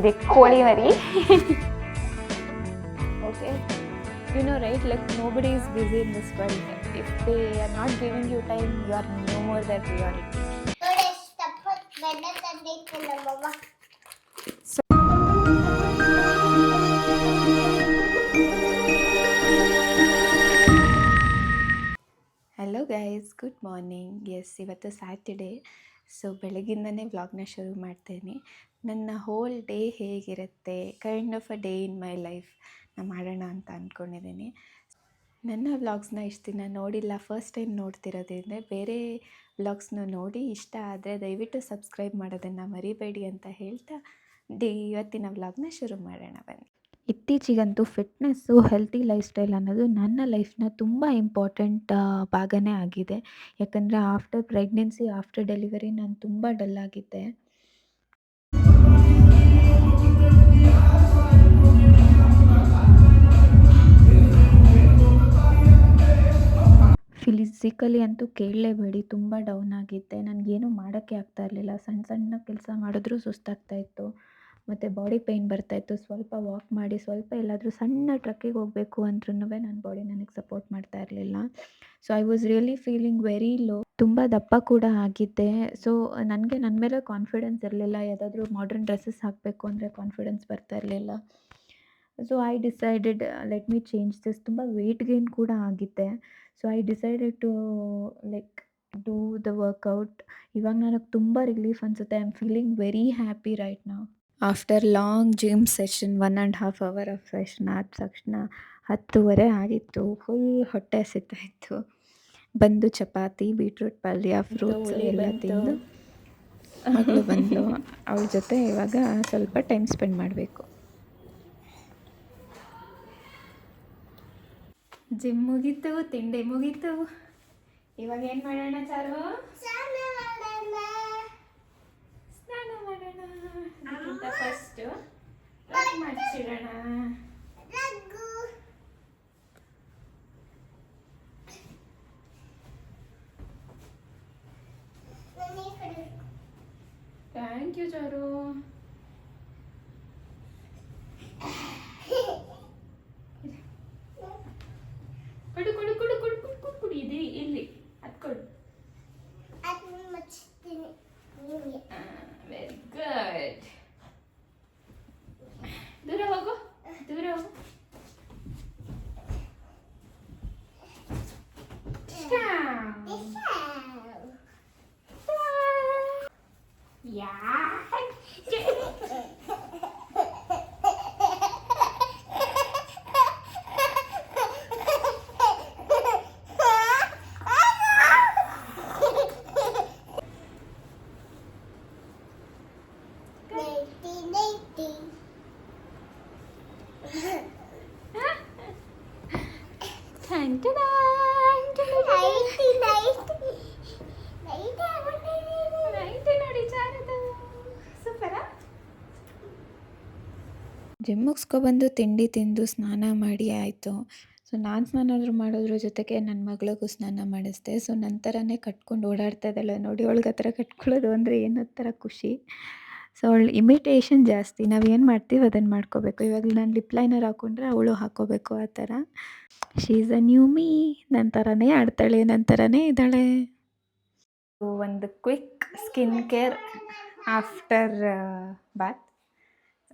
ಬಂದಿದೆ ಕೋಳಿ ಮರಿ okay you know right like nobody is busy in this world if they are not giving you time you are no more their priority ನೋಡಿ ಎಷ್ಟಪ್ಪ ಬೆಣ್ಣೆ ತಂದೈತೆ ನಮ್ಮವ್ವ hello guys good morning yes ಇವತ್ತು Saturday so ಬೆಳಗಿಂದನೇ ವ್ಲಾಗ್ನ ಶುರು ಮಾಡ್ತೇನೆ. ನನ್ನ ಹೋಲ್ ಡೇ ಹೇಗಿರುತ್ತೆ? Kind of a day in my life ನಾನು ಮಾಡೋಣ ಅಂತ ಅಂದ್ಕೊಂಡಿದ್ದೀನಿ ನನ್ನ ವ್ಲಾಗ್ಸ್ನ ಇಷ್ಟು ದಿನ ನೋಡಿಲ್ಲ. ಫಸ್ಟ್ ಟೈಮ್ ನೋಡ್ತಿರೋದ್ರಿಂದ ಬೇರೆ ವ್ಲಾಗ್ಸ್ನ ನೋಡಿ ಇಷ್ಟ ಆದರೆ ದಯವಿಟ್ಟು ಸಬ್ಸ್ಕ್ರೈಬ್ ಮಾಡೋದನ್ನು ಮರಿಬೇಡಿ ಅಂತ ಹೇಳ್ತಾ ಡಿ ಇವತ್ತಿನ ವ್ಲಾಗ್ನ ಶುರು ಮಾಡೋಣ ಬನ್ನಿ. ಇತ್ತೀಚಿಗಂತೂ ಫಿಟ್ನೆಸ್ಸು ಹೆಲ್ತಿ ಲೈಫ್ ಸ್ಟೈಲ್ ಅನ್ನೋದು ನನ್ನ ಲೈಫ್ನ ತುಂಬ ಇಂಪಾರ್ಟೆಂಟ್ ಭಾಗನೇ ಆಗಿದೆ. ಯಾಕಂದರೆ ಆಫ್ಟರ್ ಪ್ರೆಗ್ನೆನ್ಸಿ ಆಫ್ಟರ್ ಡೆಲಿವರಿ ನಾನು ತುಂಬ ಡಲ್ ಆಗಿದ್ದೆ. ಫಿಸಿಕಲಿ ಅಂತೂ ಕೇಳಲೇಬೇಡಿ, ತುಂಬ ಡೌನ್ ಆಗಿದ್ದೆ. ನನಗೇನು ಮಾಡೋಕ್ಕೆ ಆಗ್ತಾ ಇರಲಿಲ್ಲ. ಸಣ್ಣ ಸಣ್ಣ ಕೆಲಸ ಮಾಡಿದ್ರೂ ಸುಸ್ತಾಗ್ತಾ ಇತ್ತು. ಮತ್ತು ಬಾಡಿ ಪೇಯ್ನ್ ಬರ್ತಾಯಿತ್ತು ಸ್ವಲ್ಪ ವಾಕ್ ಮಾಡಿ, ಸ್ವಲ್ಪ ಎಲ್ಲಾದರೂ ಸಣ್ಣ ಟ್ರಕ್ಕಿಗೆ ಹೋಗಬೇಕು ಅಂದ್ರೂ ನನ್ನ ಬಾಡಿ ನನಗೆ ಸಪೋರ್ಟ್ ಮಾಡ್ತಾ ಇರಲಿಲ್ಲ. So I was really feeling very low ತುಂಬ ದಪ್ಪ ಕೂಡ ಆಗಿದ್ದೆ. ಸೊ ನನಗೆ ನನ್ನ ಮೇಲೆ ಕಾನ್ಫಿಡೆನ್ಸ್ ಇರಲಿಲ್ಲ. ಯಾವುದಾದ್ರೂ ಮಾಡ್ರನ್ ಡ್ರೆಸ್ಸಸ್ ಹಾಕಬೇಕು ಅಂದರೆ ಕಾನ್ಫಿಡೆನ್ಸ್ ಬರ್ತಾ ಇರಲಿಲ್ಲ. So I decided let me change this ತುಂಬ ವೆಯ್ಟ್ ಗೇನ್ ಕೂಡ ಆಗಿದ್ದೆ. So I decided to like do the workout ಇವಾಗ ನನಗೆ ತುಂಬ ರಿಲೀಫ್ ಅನಿಸುತ್ತೆ. I am feeling very happy right ನಾವು after long gym session one and half hour of session ಆದ ತಕ್ಷಣ ಹತ್ತುವರೆ ಆಗಿತ್ತು. ಫುಲ್ ಹೊಟ್ಟೆ ಹಸಿತಾ ಇತ್ತು. ಬಂದು ಚಪಾತಿ ಬೀಟ್ರೂಟ್ ಪಲ್ಯ ಫ್ರೂಟ್ಸ್ ಎಲ್ಲ ತಿಂದು ಮಗಳು ಬಂದು ಅವಳ ಜೊತೆ ಇವಾಗ ಸ್ವಲ್ಪ ಟೈಮ್ ಸ್ಪೆಂಡ್ ಮಾಡಬೇಕು. ಜಿಮ್ ಮುಗೀತು ತಿಂಡಿ ಮುಗೀತು. ಇವಾಗ ಏನು ಮಾಡೋಣ ಚಾರು ಸ್ನಾನ ಮಾಡೋಣ. ಸ್ನಾನ ಮಾಡೋಣ ಅದಕ್ಕಿಂತ ಫಸ್ಟು ಮಾಡಿಸಿಡೋಣ ರಗ್ಗು. ನಾನು ಈ ಕಡೆ ಥ್ಯಾಂಕ್ ಯು ಚಾರು ಕೊಡು ಕೊಡು ಕೊಡು ಕೊಡು ಕೊಡು ಕೊಡು ಕೊಡು ಇದು ಇಲ್ಲಿ ಅದು ಕೊಡು ಅದನ್ನ ಮುಚ್ತೀನಿ ನಿಮಗೆ ವೆರಿ ಗುಡ್ ದೂರ ಹೋಗು ದೂರ ಹೋಗು yeah ninety ninety ninety ninety ninety ಆಗ್ಬಿಟ್ಟಿದೀನಿ. Gym ಮುಗಿಸ್ಕೊಬಂದು ತಿಂಡಿ ತಿಂದು ಸ್ನಾನ ಮಾಡಿ ಆಯಿತು. ಸೊ ನಾನು ಸ್ನಾನ ಮಾಡೋದ್ರ ಜೊತೆಗೆ ನನ್ನ ಮಗಳಿಗೂ ಸ್ನಾನ ಮಾಡಿಸ್ದೆ. ಸೊ ನಂತರನೇ ಕಟ್ಕೊಂಡು ಓಡಾಡ್ತಾ ಇದ್ದಾಳೆ. ನೋಡಿ ಅವಳಿಗೆ ಆ ಥರ ಕಟ್ಕೊಳ್ಳೋದು ಅಂದರೆ ಏನೋ ಥರ ಖುಷಿ. ಸೊ ಅವಳು ಇಮಿಟೇಷನ್ ಜಾಸ್ತಿ. ನಾವು ಏನು ಮಾಡ್ತೀವಿ ಅದನ್ನು ಮಾಡ್ಕೋಬೇಕು. ಇವಾಗ ನಾನು ಲಿಪ್ ಲೈನರ್ ಹಾಕ್ಕೊಂಡ್ರೆ ಅವಳು ಹಾಕೋಬೇಕು ಆ ಥರ. She is a new me ನನ್ನ ಥರನೇ ಆಡ್ತಾಳೆ. ನನ್ನ ಥರನೇ ಇದ್ದಾಳೆ ಒಂದು quick skin care after bath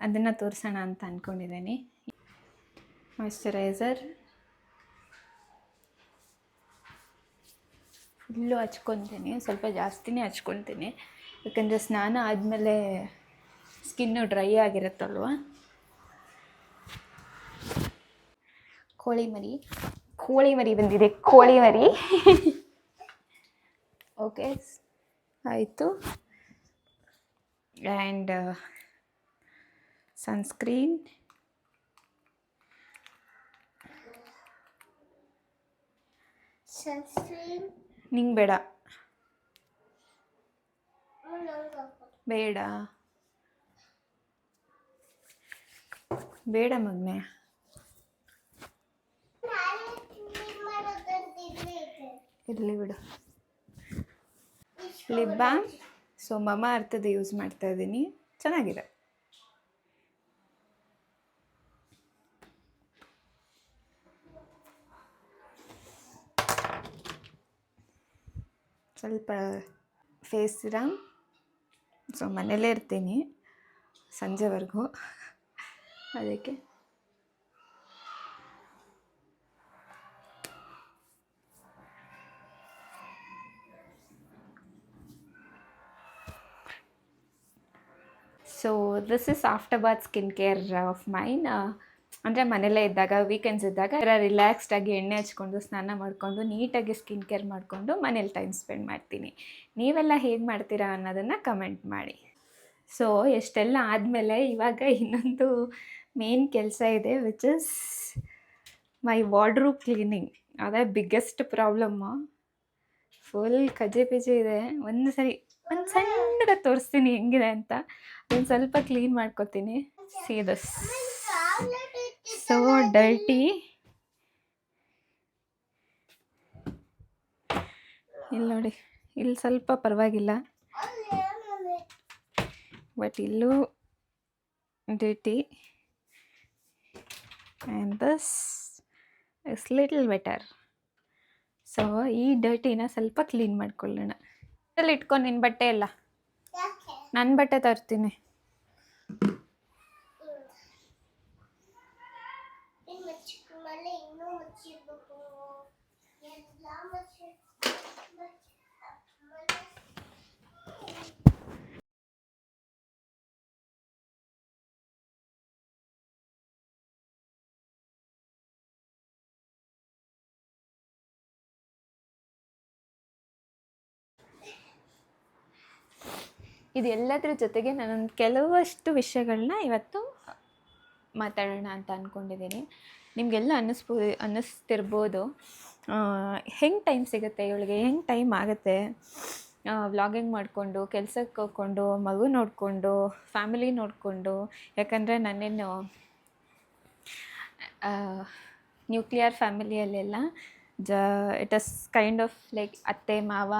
ಅದನ್ನು ತೋರಿಸೋಣ ಅಂತ ಅಂದ್ಕೊಂಡಿದ್ದೀನಿ ಮಾಯಶ್ಚರೈಸರ್ ಫುಲ್ಲು ಹಚ್ಕೊತೀನಿ, ಸ್ವಲ್ಪ ಜಾಸ್ತಿನೇ ಹಚ್ಕೊತೀನಿ. ಯಾಕಂದರೆ ಸ್ನಾನ ಆದಮೇಲೆ ಸ್ಕಿನ್ನು ಡ್ರೈ ಆಗಿರುತ್ತಲ್ವ? ಕೋಳಿ ಮರಿ. ಕೋಳಿ ಮರಿ ಬಂದಿದೆ, ಕೋಳಿ ಮರಿ. ಓಕೆ ಆಯಿತು. And sunscreen sunscreen. ನಿಂಗೆ ಬೇಡ. ಬೇಡ. ಬೇಡ ಮಗನೆ. ಇರಲಿ ಬಿಡು. ಲಿಪ್ ಬಾಮ್ ಸೊ ಮಮ ಅರ್ಥದ ಯೂಸ್ ಮಾಡ್ತಾ ಇದ್ದೀನಿ ಚೆನ್ನಾಗಿದೆ. ಸ್ವಲ್ಪ ಫೇಸ್ ಸಿರಮ್ ಸೊ ಮನೇಲೇ ಇರ್ತೀನಿ ಸಂಜೆವರೆಗೂ. ಅದಕ್ಕೆ. So this is after bath skin care of mine ಅಂದರೆ ಮನೆಯಲ್ಲೇ ಇದ್ದಾಗ ವೀಕೆಂಡ್ಸ್ ಇದ್ದಾಗ ರಿಲ್ಯಾಕ್ಸ್ಡ್ ಆಗಿ ಎಣ್ಣೆ ಹಚ್ಕೊಂಡು, ಸ್ನಾನ ಮಾಡಿಕೊಂಡು ನೀಟಾಗಿ ಸ್ಕಿನ್ ಕೇರ್ ಮಾಡಿಕೊಂಡು ಮನೇಲಿ ಟೈಮ್ ಸ್ಪೆಂಡ್ ಮಾಡ್ತೀನಿ. ನೀವೆಲ್ಲ ಹೇಗೆ ಮಾಡ್ತೀರಾ ಅನ್ನೋದನ್ನು ಕಮೆಂಟ್ ಮಾಡಿ. ಸೊ ಎಷ್ಟೆಲ್ಲ ಆದಮೇಲೆ ಇವಾಗ ಇನ್ನೊಂದು ಮೇನ್ ಕೆಲಸ ಇದೆ which is my wardrobe cleaning ಅದೇ ಬಿಗ್ಗೆಸ್ಟ್ ಪ್ರಾಬ್ಲಮ್ಮು ಫುಲ್ ಕಜೆ ಪಿಜೆ ಇದೆ. ಒಂದು ಸರಿ, ಒಂದು ಸಣ್ಣಗೆ ತೋರಿಸ್ತೀನಿ ಹೆಂಗಿದೆ ಅಂತ. ಒಂದು ಸ್ವಲ್ಪ ಕ್ಲೀನ್ ಮಾಡ್ಕೊತೀನಿ. ಸೀದಸ್ ಸೊ ಡರ್ಟಿ ಇಲ್ಲಿ ನೋಡಿ ಇಲ್ಲಿ ಸ್ವಲ್ಪ ಪರವಾಗಿಲ್ಲ. ಬಟ್ ಇಲ್ಲೂ dirty and this is little better so ಈ ಡರ್ಟಿನ ಸ್ವಲ್ಪ ಕ್ಲೀನ್ ಮಾಡ್ಕೊಳ್ಳೋಣ. ಅಲ್ಲಿ ಇಟ್ಕೊಂಡು ನಿನ್ನ ಬಟ್ಟೆ ಎಲ್ಲ. ನನ್ನ ಬಟ್ಟೆ ತರ್ತೀನಿ ಇನ್ನು ಮುಚ್ಚಿದ ಮೇಲೆ ಇನ್ನೂ ಮುಚ್ಚಿರ್ಬೇಕು ಎಲ್ಲ ಮುಚ್ಚಿ ಇದೆಲ್ಲದ್ರ ಜೊತೆಗೆ ನಾನೊಂದು ಕೆಲವಷ್ಟು ವಿಷಯಗಳನ್ನ ಇವತ್ತು ಮಾತಾಡೋಣ ಅಂತ ಅಂದ್ಕೊಂಡಿದ್ದೀನಿ ನಿಮಗೆಲ್ಲ ಅನ್ನಿಸ್ಬೋದು ಅನ್ನಿಸ್ತಿರ್ಬೋದು. ಹೆಂಗೆ ಟೈಮ್ ಸಿಗುತ್ತೆ ಇವಳಿಗೆ? ಹೆಂಗೆ ಟೈಮ್ ಆಗುತ್ತೆ? ವ್ಲಾಗಿಂಗ್ ಮಾಡಿಕೊಂಡು ಕೆಲ್ಸಕ್ಕೆ ಹೋಗ್ಕೊಂಡು, ಮಗು ನೋಡಿಕೊಂಡು ಫ್ಯಾಮಿಲಿ ನೋಡಿಕೊಂಡು, ಯಾಕಂದರೆ ನಾನೇನು ನ್ಯೂಕ್ಲಿಯರ್ ಫ್ಯಾಮಿಲಿಯಲ್ಲೆಲ್ಲ ಜ it is kind of like ಅತ್ತೆ, ಮಾವ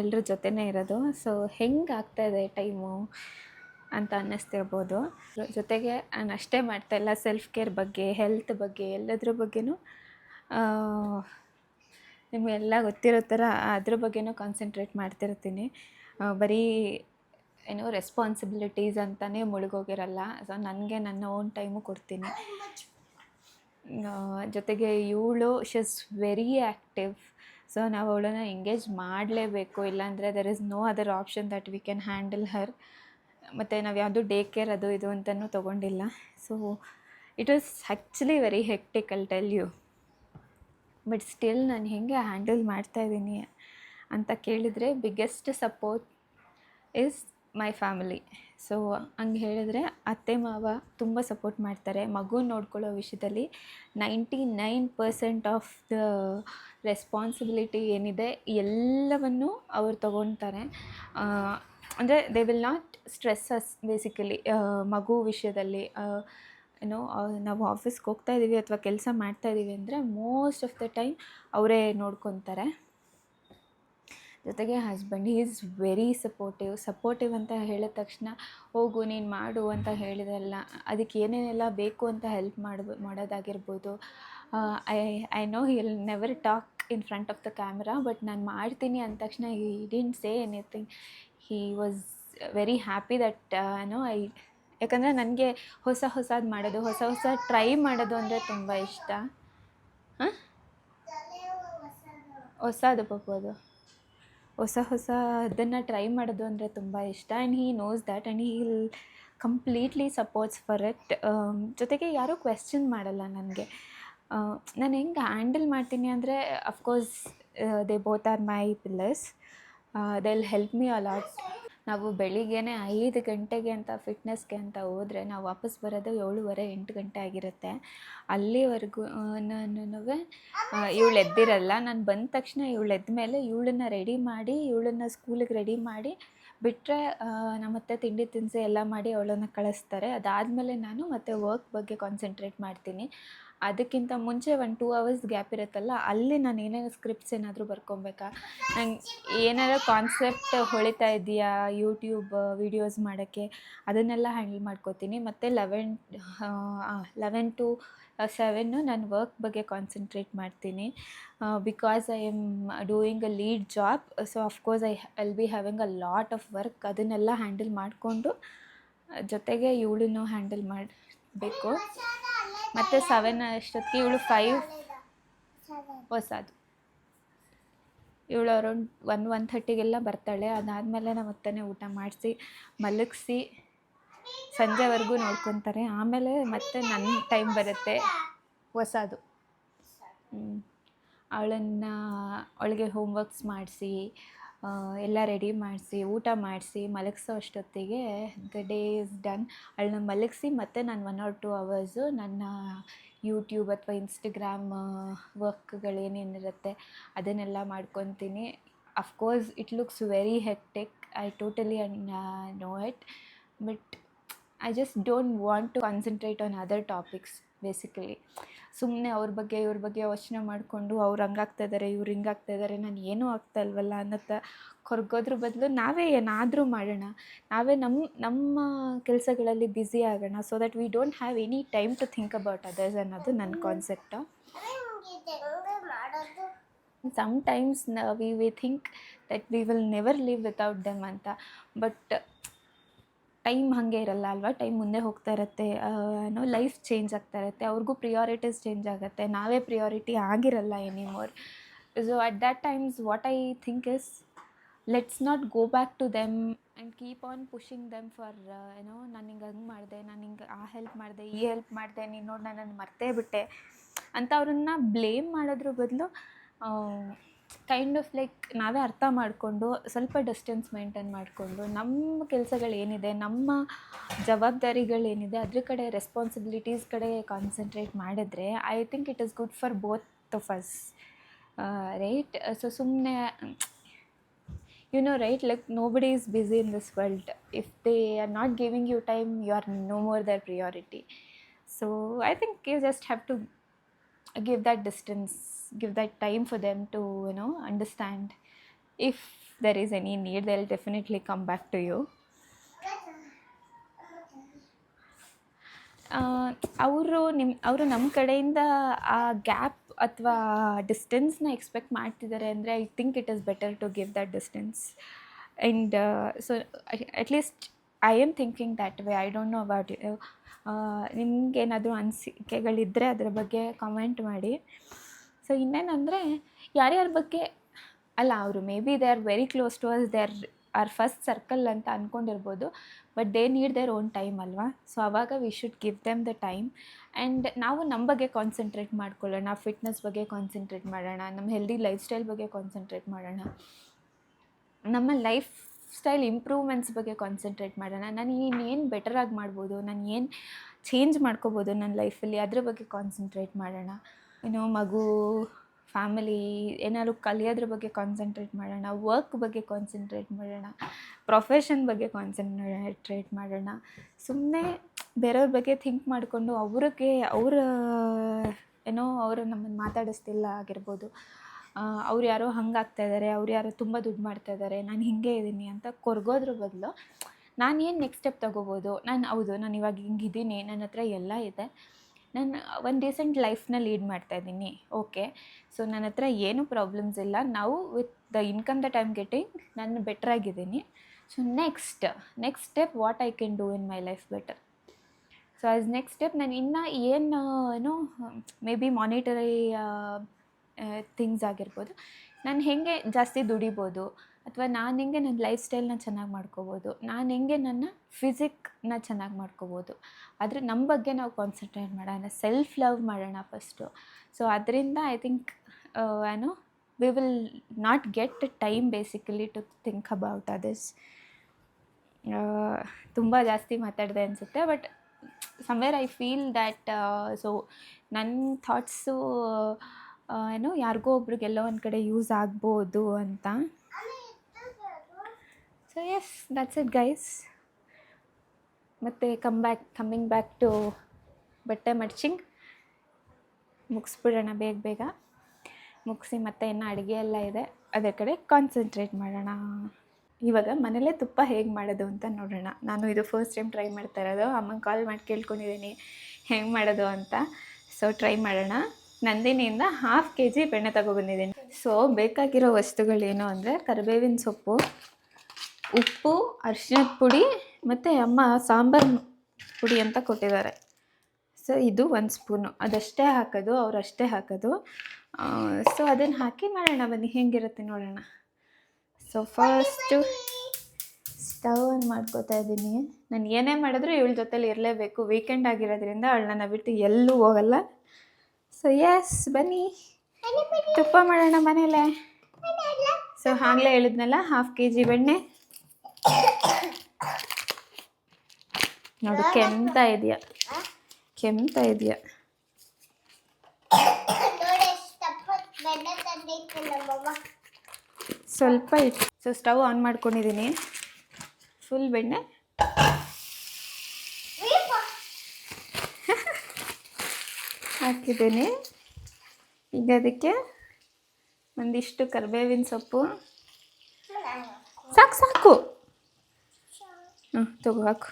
ಎಲ್ಲರ ಜೊತೆನೇ ಇರೋದು. ಸೊ ಹೆಂಗೆ ಆಗ್ತಾಯಿದೆ ಟೈಮು ಅಂತ ಅನ್ನಿಸ್ತಿರ್ಬೋದು. ಜೊತೆಗೆ ನಾನು ಅಷ್ಟೇ ಮಾಡ್ತಾಯಿಲ್ಲ ಸೆಲ್ಫ್ ಕೇರ್ ಬಗ್ಗೆ ಹೆಲ್ತ್ ಬಗ್ಗೆ, ಎಲ್ಲದ್ರ ಬಗ್ಗೆನೂ ನಿಮಗೆಲ್ಲ ಗೊತ್ತಿರೋ ಥರ ಅದ್ರ ಬಗ್ಗೆನೂ ಕಾನ್ಸಂಟ್ರೇಟ್ ಮಾಡ್ತಿರ್ತೀನಿ. ಬರೀ ಏನೋ ರೆಸ್ಪಾನ್ಸಿಬಿಲಿಟೀಸ್ ಅಂತಲೇ ಮುಳುಗೋಗಿರಲ್ಲ. ಸೊ ನನಗೆ ನನ್ನ ಓನ್ ಟೈಮು ಕೊಡ್ತೀನಿ. ಜೊತೆಗೆ, ಇವಳು she is very active so ನಾವು ಅವಳನ್ನು ಎಂಗೇಜ್ ಮಾಡಲೇಬೇಕು, ಇಲ್ಲಾಂದರೆ there is no other option that we can handle her ಮತ್ತು ನಾವು ಯಾವುದು ಡೇ ಕೇರ್ ಅದು ಇದು ಅಂತಲೂ ತೊಗೊಂಡಿಲ್ಲ. So it was actually very hectic I'll tell you but still ನಾನು ಹೇಗೆ ಹ್ಯಾಂಡಲ್ ಮಾಡ್ತಾಯಿದ್ದೀನಿ ಅಂತ ಕೇಳಿದರೆ biggest support is my family so ಹಂಗೆ ಹೇಳಿದ್ರೆ ಅತ್ತೆ, ಮಾವ ತುಂಬ ಸಪೋರ್ಟ್ ಮಾಡ್ತಾರೆ. ಮಗು ನೋಡ್ಕೊಳ್ಳೋ ವಿಷಯದಲ್ಲಿ ninety nine percent of the responsibility ಏನಿದೆ ಎಲ್ಲವನ್ನು ಅವ್ರು ತೊಗೊತಾರೆ ಅಂದರೆ they will not stress us basically ಮಗು ವಿಷಯದಲ್ಲಿ ಏನೋ ನಾವು ಆಫೀಸ್ಗೆ ಹೋಗ್ತಾ ಇದ್ದೀವಿ ಅಥವಾ ಕೆಲಸ ಮಾಡ್ತಾ ಇದ್ದೀವಿ ಅಂದರೆ ಮೋಸ್ಟ್ ಆಫ್ ದ ಟೈಮ್ ಅವರೇ ನೋಡ್ಕೊತಾರೆ. ಜೊತೆಗೆ husband he is very supportive supportive ಅಂತ ಹೇಳಿದ ತಕ್ಷಣ, ಹೋಗು, ನೀನು ಮಾಡು ಅಂತ ಹೇಳಿದಲ್ಲ ಅದಕ್ಕೆ ಏನೇನೆಲ್ಲ ಬೇಕು ಅಂತ ಹೆಲ್ಪ್ ಮಾಡ್ಬೋ ಮಾಡೋದಾಗಿರ್ಬೋದು. I I know he'll never talk in front of the camera but ನಾನು ಮಾಡ್ತೀನಿ ಅಂದ ತಕ್ಷಣ he didn't say anything he was very happy that no I ಯಾಕಂದರೆ ನನಗೆ ಹೊಸ ಹೊಸದು ಮಾಡೋದು, ಹೊಸ ಹೊಸ ಟ್ರೈ ಮಾಡೋದು ಅಂದರೆ ತುಂಬ ಇಷ್ಟ. ಹಾಂ? ಹೊಸದು ಪಾಪು ಹೊಸ ಹೊಸ ಅದನ್ನು ಟ್ರೈ ಮಾಡೋದು ಅಂದರೆ ತುಂಬ ಇಷ್ಟ. And he knows that and he will completely supports for it ಜೊತೆಗೆ ಯಾರೂ ಕ್ವೆಶ್ಚನ್ ಮಾಡಲ್ಲ ನನಗೆ. ನಾನು ಹೆಂಗೆ ಹ್ಯಾಂಡಲ್ ಮಾಡ್ತೀನಿ ಅಂದರೆ of course they both are my pillars they will help me a lot ನಾವು ಬೆಳಿಗ್ಗೆನೇ ಐದು ಗಂಟೆಗೆ ಅಂತ ಫಿಟ್ನೆಸ್ಗೆ ಅಂತ ಹೋದರೆ ನಾವು ವಾಪಸ್ ಬರೋದು ಏಳುವರೆ ಎಂಟು ಗಂಟೆ ಆಗಿರುತ್ತೆ. ಅಲ್ಲಿವರೆಗೂ ನಾನು ಇವಳು ಎದ್ದಿರಲ್ಲ. ನಾನು ಬಂದ ತಕ್ಷಣ ಇವಳು ಎದ್ದ ಮೇಲೆ ಇವಳನ್ನ ರೆಡಿ ಮಾಡಿ, ಇವಳನ್ನ ಸ್ಕೂಲಿಗೆ ರೆಡಿ ಮಾಡಿ ಬಿಟ್ಟರೆ ನಮ್ಮತ್ತೆ ತಿಂಡಿ ತಿನಿಸು ಎಲ್ಲ ಮಾಡಿ ಅವಳನ್ನು ಕಳಿಸ್ತಾರೆ. ಅದಾದಮೇಲೆ ನಾನು ಮತ್ತೆ ವರ್ಕ್ ಬಗ್ಗೆ ಕಾನ್ಸಂಟ್ರೇಟ್ ಮಾಡ್ತೀನಿ. ಅದಕ್ಕಿಂತ ಮುಂಚೆ ಒಂದು ಟೂ ಅವರ್ಸ್ ಗ್ಯಾಪ್ ಇರುತ್ತಲ್ಲ, ಅಲ್ಲಿ ನಾನು ಏನೇನು ಸ್ಕ್ರಿಪ್ಟ್ಸ್ ಏನಾದರೂ ಬರ್ಕೊಬೇಕಾ ನಂಗೆ ಏನಾರ ಕಾನ್ಸೆಪ್ಟ್ ಹೊಳಿತಾ ಇದೆಯಾ ಯೂಟ್ಯೂಬ್ ವೀಡಿಯೋಸ್ ಮಾಡೋಕ್ಕೆ? ಅದನ್ನೆಲ್ಲ ಹ್ಯಾಂಡಲ್ ಮಾಡ್ಕೋತೀನಿ. ಮತ್ತು ಲೆವೆನ್ ಲೆವೆನ್ ಟು ಸೆವೆನ್ನು ನಾನು ವರ್ಕ್ ಬಗ್ಗೆ ಕಾನ್ಸಂಟ್ರೇಟ್ ಮಾಡ್ತೀನಿ. Because I am doing a lead job so of course I I'll be having a lot of work ಅದನ್ನೆಲ್ಲ ಹ್ಯಾಂಡಲ್ ಮಾಡಿಕೊಂಡು, ಜೊತೆಗೆ ಇವಳನ್ನು ಹ್ಯಾಂಡಲ್ ಮಾಡಬೇಕು. ಮತ್ತು ಸೆವೆನ್ ಅಷ್ಟೊತ್ತಿಗೆ ಇವಳು ಫೈವ್ ಹೊಸದು. ಇವಳು ಅರೌಂಡ್ ಒನ್ ಒನ್ ಥರ್ಟಿಗೆಲ್ಲ ಬರ್ತಾಳೆ. ಅದಾದಮೇಲೆ ನಮ್ಮ ಅತ್ತನೇ ಊಟ ಮಾಡಿಸಿ, ಮಲಗಿಸಿ, ಸಂಜೆವರೆಗೂ ನೋಡ್ಕೊತಾರೆ. ಆಮೇಲೆ ಮತ್ತೆ ನನ್ನ ಟೈಮ್ ಬರುತ್ತೆ ಹೊಸದು. ಅವಳನ್ನು, ಅವಳಿಗೆ ಹೋಮ್ವರ್ಕ್ಸ್ ಮಾಡಿಸಿ ಎಲ್ಲ ರೆಡಿ ಮಾಡಿಸಿ, ಊಟ ಮಾಡಿಸಿ, ಮಲಗಿಸೋ ಅಷ್ಟೊತ್ತಿಗೆ ದ ಡೇ ಇಸ್ ಡನ್ ಅವಳನ್ನ ಮಲಗಿಸಿ ಮತ್ತು ನಾನು ಒನ್ ಆರ್ ಟು ಅವರ್ಸು ನನ್ನ ಯೂಟ್ಯೂಬ್ ಅಥವಾ ಇನ್ಸ್ಟಾಗ್ರಾಮ್ ವರ್ಕ್ಗಳೇನೇನಿರುತ್ತೆ ಅದನ್ನೆಲ್ಲ ಮಾಡ್ಕೊತೀನಿ. Of course it looks very hectic I totally know it but I just don't want to concentrate on other topics basically ಸುಮ್ಮನೆ ಅವ್ರ ಬಗ್ಗೆ, ಇವ್ರ ಬಗ್ಗೆ ಯೋಚನೆ ಮಾಡಿಕೊಂಡು ಅವ್ರು ಹಂಗಾಗ್ತಾ ಇದ್ದಾರೆ ಇವ್ರು ಹಿಂಗಾಗ್ತಾ ಇದ್ದಾರೆ ನಾನು ಏನೂ ಆಗ್ತಾ ಇಲ್ವಲ್ಲ ಅನ್ನೋತ್ತ ಕೊರಗೋದ್ರ ಬದಲು ನಾವೇ ಏನಾದರೂ ಮಾಡೋಣ. ನಾವೇ ನಮ್ಮ ನಮ್ಮ ಕೆಲಸಗಳಲ್ಲಿ ಬ್ಯುಸಿ ಆಗೋಣ so that we don't have any time to think about others ಅನ್ನೋದು ನನ್ನ concept some sometimes we we think that we will never live without them ಅಂತ. ಬಟ್ ಟೈಮ್ ಹಾಗೆ ಇರಲ್ಲ ಅಲ್ವಾ? ಟೈಮ್ ಮುಂದೆ ಹೋಗ್ತಾ ಇರುತ್ತೆ. ಏನೋ ಲೈಫ್ ಚೇಂಜ್ ಆಗ್ತಾ ಇರುತ್ತೆ. ಅವ್ರಿಗೂ ಪ್ರಿಯಾರಿಟೀಸ್ ಚೇಂಜ್ ಆಗುತ್ತೆ. ನಾವೇ ಪ್ರಿಯಾರಿಟಿ ಆಗಿರಲ್ಲ anymore so at that times what I think is let's not go back to them and keep on pushing them for ಏನೋ, ನಾನು ಹಿಂಗೆ ಹಂಗೆ ಮಾಡಿದೆ, ನಾನು ಹಿಂಗೆ ಆ ಹೆಲ್ಪ್ ಮಾಡಿದೆ, ಈ ಹೆಲ್ಪ್ ಮಾಡಿದೆ, ನೀನು ನೋಡಿ ನಾನು ಮರ್ತೇ ಬಿಟ್ಟೆ. ಅಂತ ಅವ್ರನ್ನ ಬ್ಲೇಮ್ ಮಾಡೋದ್ರ ಬದಲು ಕೈಂಡ್ ಆಫ್ ಲೈಕ್ ನಾವೇ ಅರ್ಥ ಮಾಡಿಕೊಂಡು ಸ್ವಲ್ಪ ಡಿಸ್ಟೆನ್ಸ್ ಮೇಂಟೈನ್ ಮಾಡಿಕೊಂಡು ನಮ್ಮ ಕೆಲಸಗಳೇನಿದೆ ನಮ್ಮ ಜವಾಬ್ದಾರಿಗಳೇನಿದೆ ಅದ್ರ ಕಡೆ ರೆಸ್ಪಾನ್ಸಿಬಿಲಿಟೀಸ್ ಕಡೆ ಕಾನ್ಸಂಟ್ರೇಟ್ ಮಾಡಿದ್ರೆ I think it is good for both of us right so ಸುಮ್ಮನೆ you know right like nobody is busy in this world if they are not giving you time you are no more their priority so I think you just have to give that distance give that time for them to you know understand if there is any need they'll definitely come back to you ಅವರು ನಿಮ್ಮ ಅವರು ನಮ್ಮ ಕಡೆಯಿಂದ ಆ gap ಅಥವಾ ಡಿಸ್ಟೆನ್ಸ್ನ expect ಮಾಡ್ತಿದ್ದಾರೆ ಅಂದರೆ I think it is better to give that distance and so at least I am thinking that way I don't know about you ನಿಮಗೇನಾದರೂ ಅನಿಸಿಕೆಗಳಿದ್ದರೆ ಅದರ ಬಗ್ಗೆ ಕಮೆಂಟ್ ಮಾಡಿ. ಸೊ ಇನ್ನೇನಂದರೆ ಯಾರ್ಯಾರ ಬಗ್ಗೆ, ಅಲ್ಲ, ಅವರು maybe they are very close to us they are are first circle ಅಂತ ಅಂದ್ಕೊಂಡಿರ್ಬೋದು but they need their own time ಅಲ್ವಾ? ಸೊ ಆವಾಗ we should give them the time and ನಾವು ನಮ್ಮ ಬಗ್ಗೆ ಕಾನ್ಸಂಟ್ರೇಟ್ ಮಾಡ್ಕೊಳ್ಳೋಣ. ಫಿಟ್ನೆಸ್ ಬಗ್ಗೆ ಕಾನ್ಸಂಟ್ರೇಟ್ ಮಾಡೋಣ. ನಮ್ಮ ಹೆಲ್ದಿ ಲೈಫ್ ಸ್ಟೈಲ್ ಬಗ್ಗೆ ಕಾನ್ಸಂಟ್ರೇಟ್ ಮಾಡೋಣ. ನಮ್ಮ ಲೈಫ್ ಸ್ಟೈಲ್ ಇಂಪ್ರೂವ್ಮೆಂಟ್ಸ್ ಬಗ್ಗೆ ಕಾನ್ಸಂಟ್ರೇಟ್ ಮಾಡೋಣ. ನಾನು ಇನ್ನೇನು ಬೆಟರಾಗಿ ಮಾಡ್ಬೋದು? ನಾನು ಏನು ಚೇಂಜ್ ಮಾಡ್ಕೋಬೋದು ನನ್ನ ಲೈಫಲ್ಲಿ ಅದ್ರ ಬಗ್ಗೆ ಕಾನ್ಸಂಟ್ರೇಟ್ ಮಾಡೋಣ. ಏನೋ ಮಗು ಫ್ಯಾಮಿಲಿ ಏನಾದ್ರು ಕಲಿಯೋದ್ರ ಬಗ್ಗೆ ಕಾನ್ಸಂಟ್ರೇಟ್ ಮಾಡೋಣ. ವರ್ಕ್ ಬಗ್ಗೆ ಕಾನ್ಸಂಟ್ರೇಟ್ ಮಾಡೋಣ. ಪ್ರೊಫೆಷನ್ ಬಗ್ಗೆ ಕಾನ್ಸಂಟ್ರೇಟ್ ಮಾಡೋಣ. ಸುಮ್ಮನೆ ಬೇರೆಯವ್ರ ಬಗ್ಗೆ ಥಿಂಕ್ ಮಾಡಿಕೊಂಡು ಅವ್ರಿಗೆ, ಅವರ, ಏನೋ ಅವರು ನಮ್ಮನ್ನು ಮಾತಾಡಿಸ್ತಿಲ್ಲ ಆಗಿರ್ಬೋದು. ಅವ್ರು ಯಾರೋ ಹಂಗಾಗ್ತಾ ಇದ್ದಾರೆ ಅವ್ರು ಯಾರೋ ತುಂಬ ದುಡ್ಡು ಮಾಡ್ತಾ ಇದ್ದಾರೆ ನಾನು ಹಿಂಗೆ ಇದ್ದೀನಿ ಅಂತ ಕೊರಗೋದ್ರ ಬದಲು ನಾನು ಏನು ನೆಕ್ಸ್ಟ್ ಸ್ಟೆಪ್ ತೊಗೋಬೋದು? ನಾನು ಹೌದು, ನಾನು ಇವಾಗ ಹಿಂಗಿದ್ದೀನಿ ನನ್ನ ಹತ್ರ ಎಲ್ಲ ಇದೆ. ನಾನು ಒಂದು ರೀಸೆಂಟ್ ಲೈಫ್ನ ಲೀಡ್ ಮಾಡ್ತಾ ಇದ್ದೀನಿ ಓಕೆ ಸೊ ನನ್ನ ಹತ್ರ ಏನೂ ಪ್ರಾಬ್ಲಮ್ಸ್ ಇಲ್ಲ. ನಾವು with the income the time getting ನಾನು ಬೆಟ್ರಾಗಿದ್ದೀನಿ so next next step what I can do in my life better so as next step ನಾನು ಇನ್ನೂ ಏನು, ಏನೋ ಮೇ ಬಿ ಮಾನಿಟರಿ ಥಿಂಗ್ಸ್ ಆಗಿರ್ಬೋದು. ನಾನು ಹೇಗೆ ಜಾಸ್ತಿ ದುಡಿಬೋದು ಅಥವಾ ನಾನು ಹೆಂಗೆ ನನ್ನ ಲೈಫ್ ಸ್ಟೈಲ್ನ ಚೆನ್ನಾಗಿ ಮಾಡ್ಕೋಬೋದು, ನಾನು ಹೆಂಗೆ ನನ್ನ ಫಿಸಿಕ್ನ ಚೆನ್ನಾಗಿ ಮಾಡ್ಕೋಬೋದು, ಆದರೆ ನಮ್ಮ ಬಗ್ಗೆ ನಾವು ಕಾನ್ಸಂಟ್ರೇಟ್ ಮಾಡೋಣ ಸೆಲ್ಫ್ ಲವ್ ಮಾಡೋಣ ಫಸ್ಟು ಸೊ ಅದರಿಂದ ಐ ಥಿಂಕ್ ಏನು we will not get time basically to think about others ತುಂಬ ಜಾಸ್ತಿ ಮಾತಾಡಿದೆ ಅನಿಸುತ್ತೆ but somewhere I feel that so ನನ್ನ ಥಾಟ್ಸು ಏನು, ಯಾರಿಗೋ ಒಬ್ರಿಗೆಲ್ಲೋ ಒಂದು ಕಡೆ ಯೂಸ್ ಆಗ್ಬೋದು ಅಂತ. So yes that's it guys ಮತ್ತು come back coming back to ಬಟ್ಟೆ ಮಡ್ಚಿಂಗ್. ಮುಗಿಸ್ಬಿಡೋಣ ಬೇಗ ಬೇಗ. ಮುಗಿಸಿ ಮತ್ತೆ ಇನ್ನು ಅಡುಗೆ ಎಲ್ಲ ಇದೆ. ಅದರ ಕಡೆ ಕಾನ್ಸಂಟ್ರೇಟ್ ಮಾಡೋಣ. ಇವಾಗ ಮನೇಲೇ ತುಪ್ಪ ಹೇಗೆ ಮಾಡೋದು ಅಂತ ನೋಡೋಣ. ನಾನು ಇದು ಫಸ್ಟ್ ಟೈಮ್ ಟ್ರೈ ಮಾಡ್ತಾ ಇರೋದು. ಅಮ್ಮಂಗೆ ಕಾಲ್ ಮಾಡಿ ಕೇಳ್ಕೊಂಡಿದ್ದೀನಿ. ಹೆಂಗೆ ಮಾಡೋದು ಅಂತ. ಸೊ ಟ್ರೈ ಮಾಡೋಣ. ನಂದಿನಿಯಿಂದ ಹಾಫ್ ಕೆ ಜಿ ಬೆಣ್ಣೆ ತಗೊಬಂದಿದ್ದೀನಿ ಸೊ ಬೇಕಾಗಿರೋ ವಸ್ತುಗಳೇನು ಅಂದರೆ ಕರಿಬೇವಿನ ಸೊಪ್ಪು, ಉಪ್ಪು ಅರ್ಶಿನದ ಪುಡಿ ಮತ್ತು ಅಮ್ಮ ಸಾಂಬಾರು ಪುಡಿ ಅಂತ ಕೊಟ್ಟಿದ್ದಾರೆ. ಸೊ ಇದು ಒಂದು ಸ್ಪೂನು ಅದಷ್ಟೇ ಹಾಕೋದು ಅವರಷ್ಟೇ ಹಾಕೋದು. ಸೊ ಅದನ್ನು ಹಾಕಿ ಮಾಡೋಣ ಬನ್ನಿ. ಹೆಂಗಿರುತ್ತೆ ನೋಡೋಣ. ಸೊ ಫಸ್ಟು ಸ್ಟವ್ ಆನ್ ಮಾಡ್ಕೋತಾ ಇದ್ದೀನಿ. ನಾನು ಏನೇ ಮಾಡಿದ್ರು ಇವಳ ಜೊತೇಲಿ ಇರಲೇಬೇಕು. ವೀಕೆಂಡ್ ಆಗಿರೋದ್ರಿಂದ ಅವಳನ್ನ ಬಿಟ್ಟು ಎಲ್ಲೂ ಹೋಗಲ್ಲ. ಸೊ ಎಸ್ ಬನ್ನಿ. ತುಪ್ಪ ಮಾಡೋಣ ಮನೇಲೆ. ಸೊ ಹಾಗಲೇ ಹೇಳಿದ್ನಲ್ಲ ಹಾಫ್ ಕೆ ಜಿ ಬೆಣ್ಣೆ ನೋಡು ಕೆಂತ ಇದೆಯಾ? ಕೆಂತ ಇದೆಯಾ? ಸ್ವಲ್ಪ ಇಟ್ಟು ಸೊ ಸ್ಟವ್ ಆನ್ ಮಾಡ್ಕೊಂಡಿದ್ದೀನಿ ಫುಲ್ ಬೆಣ್ಣೆ. ಹಾಕಿದ್ದೀನಿ. ಈಗ ಅದಕ್ಕೆ ಒಂದಿಷ್ಟು ಕರಿಬೇವಿನ ಸೊಪ್ಪು. ಸಾಕು ಸಾಕು. ಹ್ಞೂ ತಗೋ, ಹಾಕು.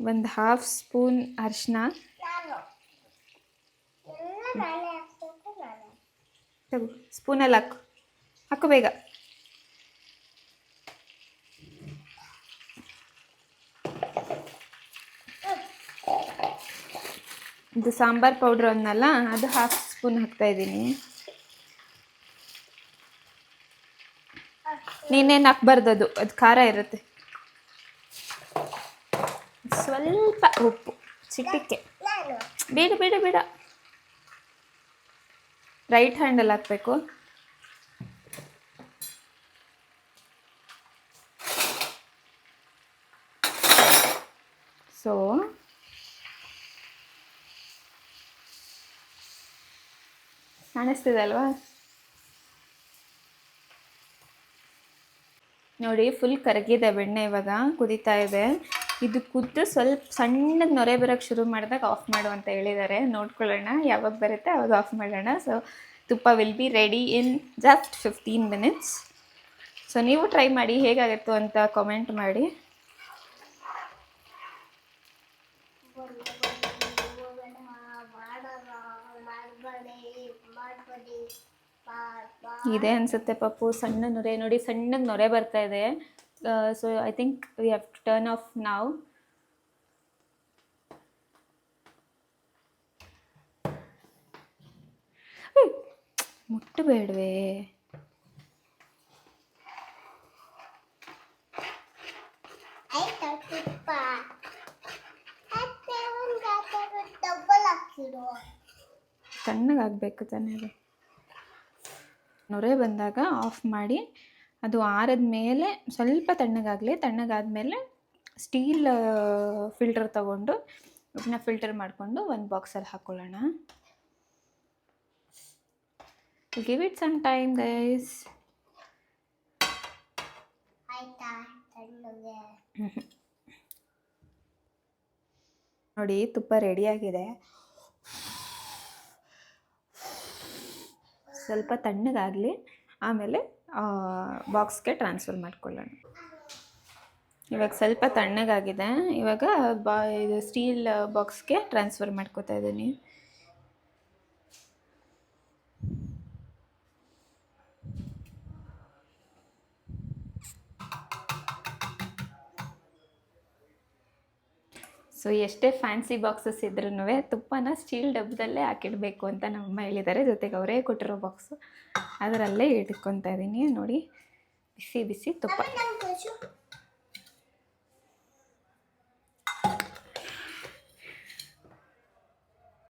ಒಂದು ಹಾಫ್ ಸ್ಪೂನ್ ಅರಿಶಿನ ತಗೋ ಸ್ಪೂನಲ್ಲಿ ಹಾಕು. ಹಾಕು ಬೇಗ. ಇದು ಸಾಂಬಾರ್ ಪೌಡ್ರ್ ಅನ್ನಲ್ಲ, ಅದು ಹಾಫ್ ಸ್ಪೂನ್ ಹಾಕ್ತಾ ಇದ್ದೀನಿ. ನೀನೇನು ಹಾಕ್ಬಾರ್ದು ಅದು? ಅದು ಖಾರ ಇರುತ್ತೆ. ಸ್ವಲ್ಪ ಉಪ್ಪು, ಚಿಟಿಕೆ. ಬೇಡ ಬೇಡ ಬೇಡ. ರೈಟ್ ಹ್ಯಾಂಡಲ್ಲಿ ಹಾಕಬೇಕು. ಸೊ ಕಾಣಿಸ್ತಿದೆ ಅಲ್ವಾ ನೋಡಿ ಫುಲ್ ಕರಗಿದೆ ಬೆಣ್ಣೆ ಇವಾಗ, ಕುದಿತಾ ಇದೆ. ಇದು ಕುದ್ದು ಸ್ವಲ್ಪ ಸಣ್ಣಗೆ ನೊರೆ ಬರೋಕ್ಕೆ ಶುರು ಮಾಡಿದಾಗ ಆಫ್ ಮಾಡು ಅಂತ ಹೇಳಿದ್ದಾರೆ. ನೋಡ್ಕೊಳ್ಳೋಣ, ಯಾವಾಗ ಬರುತ್ತೆ ಅವಾಗ ಆಫ್ ಮಾಡೋಣ. ಸೊ ತುಪ್ಪ will be ready in just fifteen minutes so ನೀವು ಟ್ರೈ ಮಾಡಿ, ಹೇಗಾಗುತ್ತೋ ಅಂತ ಕಾಮೆಂಟ್ ಮಾಡಿ. ಇದೆ ಅನಿಸುತ್ತೆ ಪಪ್ಪು. ಸಣ್ಣ ನೊರೆ ನೋಡಿ ಸಣ್ಣ ನೊರೆ ಬರ್ತಾ ಇದೆ. So I think we have to turn off ನಾವ್ ಮುಟ್ಟಬೇಡವೇ ತಣ್ಣಗಾಗಬೇಕು ತಾನೇ ಅದು. ನೊರೆ ಬಂದಾಗ ಆಫ್ ಮಾಡಿ ಅದು ಆರದ ಮೇಲೆ ಸ್ವಲ್ಪ ತಣ್ಣಗಾಗಲಿ ತಣ್ಣಗಾದ್ಮೇಲೆ ಸ್ಟೀಲ್ ಫಿಲ್ಟರ್ ತಗೊಂಡು ಅದನ್ನ ಫಿಲ್ಟರ್ ಮಾಡಿಕೊಂಡು ಒಂದು ಬಾಕ್ಸಲ್ಲಿ ಹಾಕ್ಕೊಳ್ಳೋಣ give it some time guys ನೋಡಿ ತುಪ್ಪ ರೆಡಿಯಾಗಿದೆ ಸ್ವಲ್ಪ ತಣ್ಣಗಾಗಲಿ, ಆಮೇಲೆ ಬಾಕ್ಸ್ಗೆ ಟ್ರಾನ್ಸ್ಫರ್ ಮಾಡ್ಕೊಳ್ಳೋಣ. ಇವಾಗ ಸ್ವಲ್ಪ ತಣ್ಣಗಾಗಿದೆ. ಇವಾಗ ಬಾ, ಇದು ಸ್ಟೀಲ್ ಬಾಕ್ಸ್ಗೆ ಟ್ರಾನ್ಸ್ಫರ್ ಮಾಡ್ಕೋತಾ ಇದ್ದೀನಿ. ಸೊ ಎಷ್ಟೇ ಫ್ಯಾನ್ಸಿ ಬಾಕ್ಸಸ್ ಇದ್ರೂ ತುಪ್ಪನ ಸ್ಟೀಲ್ ಡಬ್ಬದಲ್ಲೇ ಹಾಕಿಡಬೇಕು ಅಂತ ನಮ್ಮಮ್ಮ ಹೇಳಿದ್ದಾರೆ. ಜೊತೆಗೆ ಅವರೇ ಕೊಟ್ಟಿರೋ ಬಾಕ್ಸು ಅದರಲ್ಲೇ ಇಟ್ಕೊತಾ ಇದ್ದೀನಿ ನೋಡಿ, ಬಿಸಿ ಬಿಸಿ ತುಪ್ಪ.